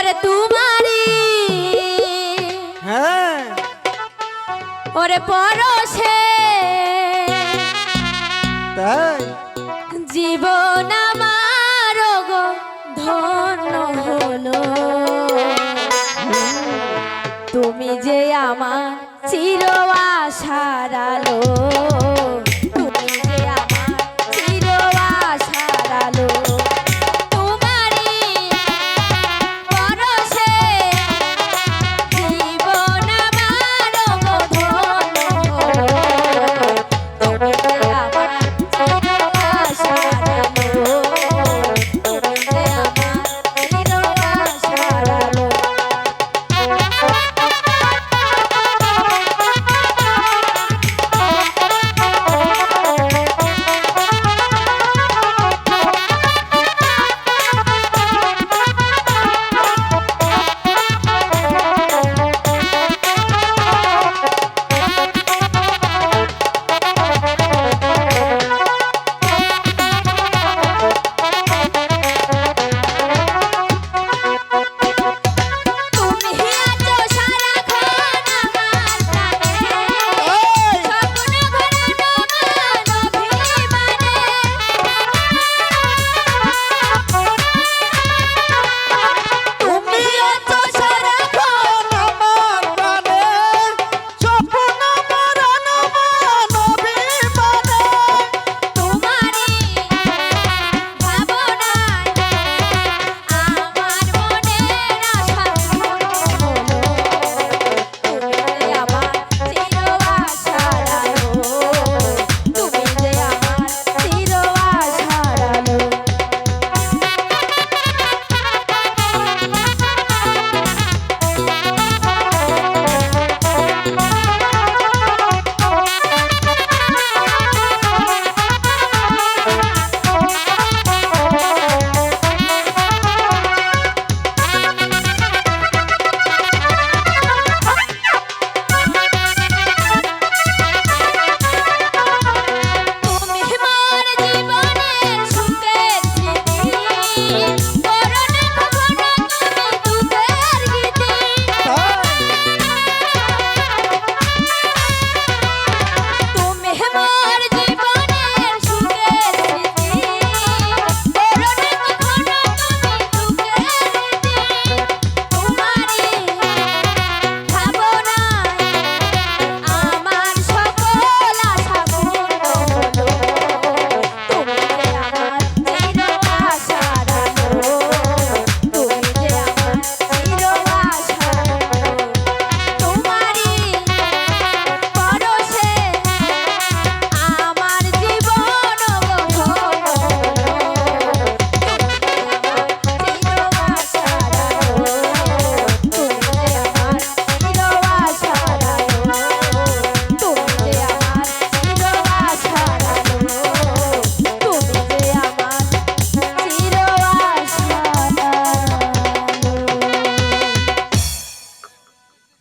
ওরে তোমারি। হ্যাঁ। ওরে পরশে। তাই? জীবন আমার গো ধন্য হলো। তুমি যে আমার চির আশার আলো।